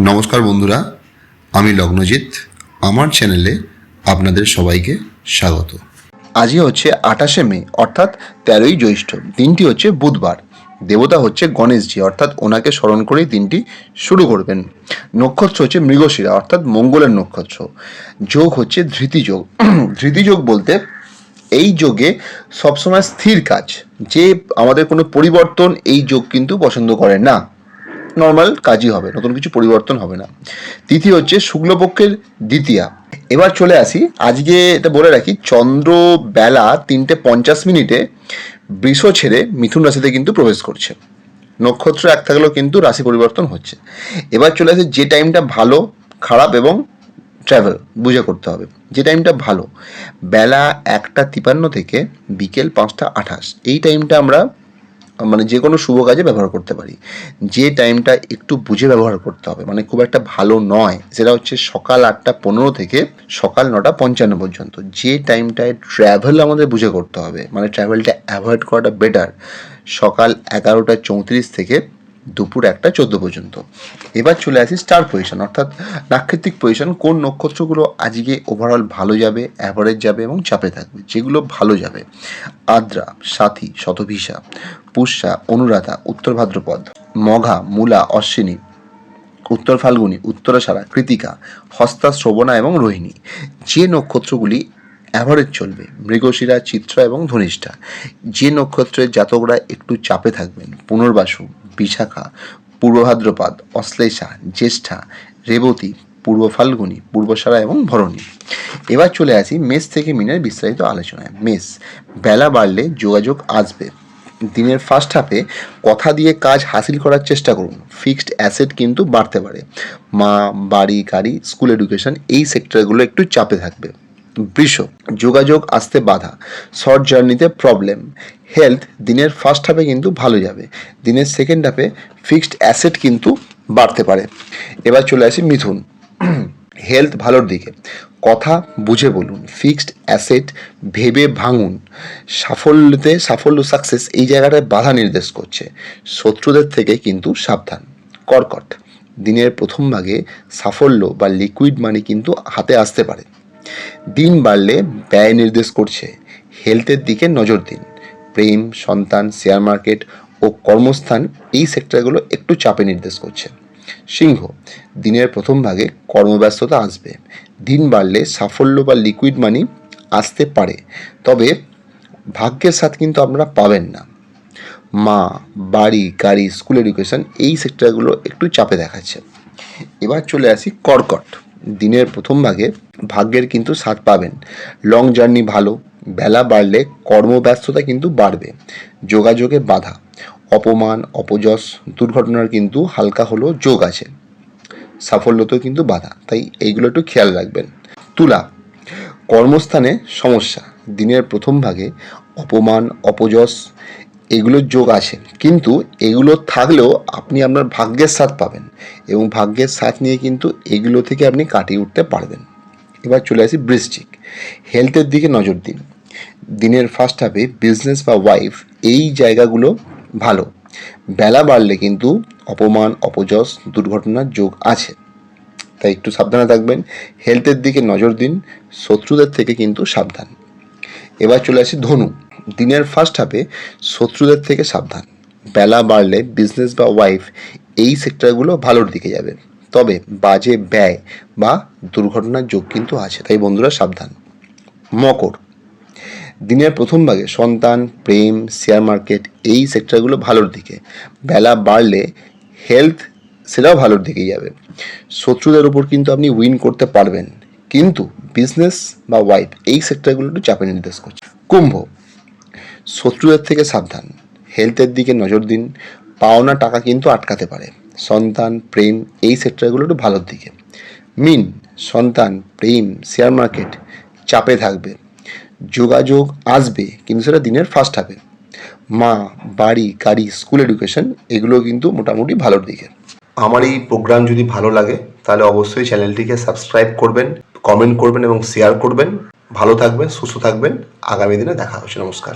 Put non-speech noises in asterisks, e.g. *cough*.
নমস্কার বন্ধুরা, আমি লগ্নজিৎ। আমার চ্যানেলে আপনাদের সবাইকে স্বাগত। আজই হচ্ছে আঠাশে মে, অর্থাৎ তেরোই জ্যৈষ্ঠ। দিনটি হচ্ছে বুধবার। দেবতা হচ্ছে গণেশজি, অর্থাৎ ওনাকে স্মরণ করেই দিনটি শুরু করবেন। নক্ষত্র হচ্ছে মৃগশিরা, অর্থাৎ মঙ্গলের নক্ষত্র। যোগ হচ্ছে ধৃতিযোগ। *clears throat* ধৃতিযোগ বলতে এই যোগে সবসময় স্থির কাজ। যে আমাদের কোনো পরিবর্তন এই যোগ কিন্তু পছন্দ করে না। নর্মাল কাজই হবে, নতুন কিছু পরিবর্তন হবে না। তিথি হচ্ছে শুক্লপক্ষের দ্বিতীয়া। এবার চলে আসি, আজকে এটা বলে রাখি, চন্দ্র বেলা তিনটে পঞ্চাশ মিনিটে বৃষ ছেড়ে মিথুন রাশিতে কিন্তু প্রবেশ করছে। নক্ষত্র এক থাকলেও কিন্তু রাশি পরিবর্তন হচ্ছে। এবার চলে আসি, যে টাইমটা ভালো, খারাপ এবং ট্রাভেল বুঝে করতে হবে। যে টাইমটা ভালো, বেলা একটা তিপান্ন থেকে বিকেল পাঁচটা আঠাশ। এই টাইমটা আমরা মানে যে কোনো শুভ কাজে ব্যবহার করতে পারি। যে টাইমটা একটু বুঝে ব্যবহার করতে হবে মানে খুব একটা ভালো নয়, সেটা হচ্ছে সকাল আটটা পনেরো থেকে সকাল নটা পঞ্চান্ন পর্যন্ত। যে টাইমটায় ট্র্যাভেল আমাদের বুঝে করতে হবে মানে ট্র্যাভেলটা অ্যাভয়েড করাটা বেটার সকাল এগারোটা চৌত্রিশ থেকে দুপুর একটা চোদ্দ পর্যন্ত। এবার চলে আসি স্টার পজিশন অর্থাৎ নাক্ষত্রিক পজিশন কোন নক্ষত্রগুলো আজকে ওভারঅল ভালো যাবে অ্যাভারেজ যাবে এবং চাপে থাকবে, যেগুলো ভালো যাবে। আদ্রা, সাথী, শতভিসা, পুষ্যা, অনুরাধা, উত্তর ভাদ্রপদ, মঘা, মূলা, অশ্বিনী, উত্তর ফাল্গুনী উত্তরাষাঢ়া কৃতিকা, হস্তা, শ্রবণা এবং রোহিণী। যে নক্ষত্রগুলি অ্যাভারেজ চলবে, মৃগশিরা, চিত্র এবং ধনিষ্ঠা, যে নক্ষত্রের জাতকরা একটু চাপে থাকবেন, পুনর্বাসু বিশাখা পূর্ব ভাদ্রপদ অশ্লেষা, জ্যেষ্ঠা, রেবতী পূর্ব ফাল্গুনী পূর্বসারা এবং ভরণী। এবার চলে আসি মেষ থেকে মিনের বিস্তারিত আলোচনায়। মেষ, বেলা বাড়লে যোগাযোগ আসবে। দিনের ফার্স্ট হাফে কথা দিয়ে কাজ হাসিল করার চেষ্টা করুন। ফিক্সড অ্যাসেট কিন্তু বাড়তে পারে। মা, বাড়ি, গাড়ি স্কুল এডুকেশন এই সেক্টরগুলো একটু চাপে থাকবে। বৃষ যোগাযোগ আসতে বাধা। শর্ট জার্নিতে প্রবলেম। হেলথ দিনের ফার্স্ট হাফে কিন্তু ভালো যাবে। দিনের সেকেন্ড হাফে ফিক্সড অ্যাসেট কিন্তু বাড়তে পারে। এবার চলে আসি মিথুন। *clears throat* হেলথ ভালোর দিকে। কথা বুঝে বলুন। ফিক্সড অ্যাসেট ভেবে ভাঙুন। সাফল্যতে সাফল্য সাকসেস এই জায়গাটায় বাধা নির্দেশ করছে। শত্রুদের থেকে কিন্তু সাবধান। কর্কট। দিনের প্রথম ভাগে সাফল্য বা লিকুইড মানি কিন্তু হাতে আসতে পারে। দিন বাড়লে ব্যয় নির্দেশ করছে হেলথের দিকে নজর দিন। প্রেম, সন্তান শেয়ার মার্কেট ও কর্মস্থান এই সেক্টরগুলো একটু চাপে নির্দেশ করছে। সিংহ, দিনের প্রথম ভাগে কর্মব্যস্ততা আসবে। দিন বাড়লে সাফল্য বা লিকুইড মানি আসতে পারে, তবে ভাগ্যের সাথ কিন্তু আপনারা পাবেন না। মা, বাড়ি, গাড়ি স্কুল এডুকেশন এই সেক্টরগুলো একটু চাপে দেখাচ্ছে। এবার চলে আসি কর্কট। দিনের প্রথম ভাগে ভাগ্যের কিন্তু স্বাদ পাবেন। লং জার্নি ভালো, বেলা বাড়লে কর্মব্যস্ততা কিন্তু বাড়বে, যোগাযোগে বাধা, অপমান, অপযশ, দুর্ঘটনার কিন্তু হালকা হলেও যোগ আছে, সাফল্যতেও কিন্তু বাধা, তাই এইগুলো একটু খেয়াল রাখবেন। তুলা, কর্মস্থানে সমস্যা, দিনের প্রথম ভাগে অপমান, অপযশ এগুলোর যোগ আছে। কিন্তু এগুলো থাকলেও আপনি আপনার ভাগ্যের সাথ পাবেন এবং ভাগ্যের সাথ নিয়ে কিন্তু এগুলো থেকে আপনি কাটিয়ে উঠতে পারবেন। এবার চলে আসি বৃশ্চিক। হেলথের দিকে নজর দিন। দিনের ফার্স্ট হাফে বিজনেস বা ওয়াইফ এই জায়গাগুলো ভালো। বেলা বাড়লে কিন্তু অপমান, অপযশ, দুর্ঘটনার যোগ আছে। তাই একটু সাবধানে থাকবেন। হেলথের দিকে নজর দিন। শত্রুদের থেকে কিন্তু সাবধান। এবার চলে আসি ধনু। দিনের ফার্স্ট হাফে শত্রুদের থেকে সাবধান। বেলা বাড়লে বিজনেস বা ওয়াইফ এই সেক্টরগুলো ভালোর দিকে যাবে। তবে বাজে ব্যয় বা দুর্ঘটনার যোগ কিন্তু আছে, তাই বন্ধুরা সাবধান। মকর। দিনের প্রথম ভাগে সন্তান, প্রেম শেয়ার মার্কেট এই সেক্টরগুলো ভালোর দিকে। বেলা বাড়লে হেলথ সেটাও ভালোর দিকেই যাবে। শত্রুদের উপর কিন্তু আপনি উইন করতে পারবেন। কিন্তু বিজনেস বা ওয়াইফ এই সেক্টরগুলো একটু চাপে নির্দেশ করছে। কুম্ভ। শত্রুদের থেকে সাবধান। হেলথের দিকে নজর দিন। পাওনা টাকা কিন্তু আটকাতে পারে। সন্তান, প্রেম, এই সেক্টরগুলো একটু ভালোর দিকে। মিন, সন্তান, প্রেম শেয়ার মার্কেট চাপে থাকবে। যোগাযোগ আসবে, কিন্তু সেটা দিনের ফার্স্ট হাফে মা, বাড়ি, গাড়ি স্কুল এডুকেশন এগুলো কিন্তু মোটামুটি ভালোর দিকে। আমার এই প্রোগ্রাম যদি ভালো লাগে, তাহলে অবশ্যই চ্যানেলটিকে সাবস্ক্রাইব করবেন কমেন্ট করবেন এবং শেয়ার করবেন। ভালো থাকবেন, সুস্থ থাকবেন। আগামী দিনে দেখা হচ্ছে। নমস্কার।